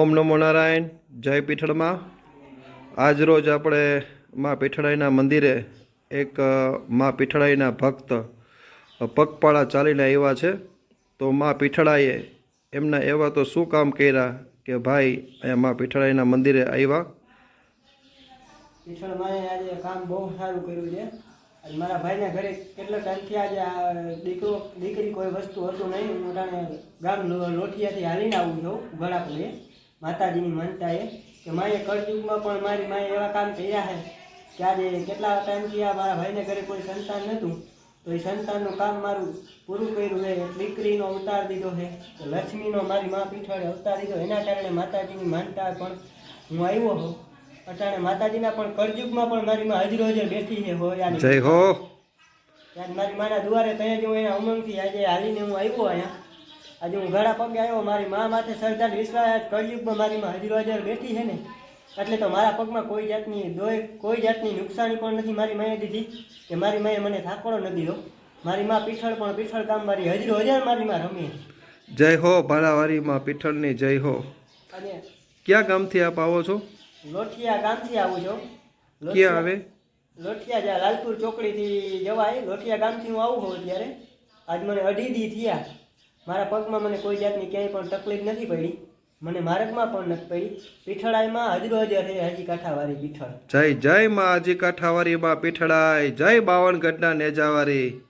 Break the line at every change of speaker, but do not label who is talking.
ઓમ નમો નારાયણ, જય પીઠળમાં. આજ રોજ આપણે મા પીઠળાઈના મંદિરે એક મા પીઠળાઈના ભક્ત પગપાળા ચાલીને આવ્યા છે. તો મા પીઠળાઈએ એમના એવા તો શું કામ કર્યા કે ભાઈ, અહીંયા મા પીઠળાઈના મંદિરે આવ્યા?
મારા ભાઈના ઘરે કેટલા ટાઈમથી આજે દીકરો, દીકરી કોઈ વસ્તુ હતું નહીં. હું ગામ લોઠિયાથી હાલીને આવું છું ઘણા માતાજીની એ કે માએ કળયુગમાં પણ મારી માએ એવા કામ કર્યા છે કે આજે કેટલા ટાઈમથી આ મારા ભાઈને ઘરે કોઈ સંતાન નહોતું તો એ સંતાનનું કામ મારું પૂરું કર્યું છે દીકરીનો અવતાર દીધો છે તો લક્ષ્મીનો મારી મા પીઠળે અવતાર દીધો. એના કારણે માતાજીની માનતા પણ હું આવ્યો હો અટાણે માતાજીના પણ કળયુગમાં પણ મારી માં હાજર હજર બેઠી છે હો
જય હો.
મારી માના દુવારે ત્યાં જ હું એના ઉમંગથી આજે હાલીને હું આવ્યો અહીંયા. આજે હું ઘણા પગે આવ્યો મારી મા માથે સરદાર વિશ્વાસ કળયુગમાં મારી માં હજી હજાર બેઠી છે ને. એટલે તો મારા પગમાં કોઈ જાતની દોય કોઈ જાતની નુકસાની પણ નથી મારી માએ દીધી કે મારી માએ મને થાકડો ન દીધો. મારી માં પીઠળ પણ પીઠળ કામ મારી હજી હજાર મારી માં રમી.
જય હો ભાલાવારીમાં પીઠળની જય હો.
અને
ક્યાં ગામથી આપ આવો છો?
લોઠિયા ગામથી આવું છું.
ક્યાં આવે?
લોઠિયા જ્યાં લાલપુર ચોકડીથી જવાય લોઠિયા ગામથી હું આવું હોઉં ત્યારે આજ મને અઢી દી થયા. મારા પગમાં મને કોઈ જાતની ક્યાંય પણ તકલીફ નથી પડી. મને માર્ગમાં પણ નથી પડી. પીઠળાઈમાં હજરો હજર છે હજી કાંઠાવાળી પીઠળ.
જય જય માં આજી કાઠાવારીમાં પીઠળાઈ. જય બાવનગઢના નેજાવારી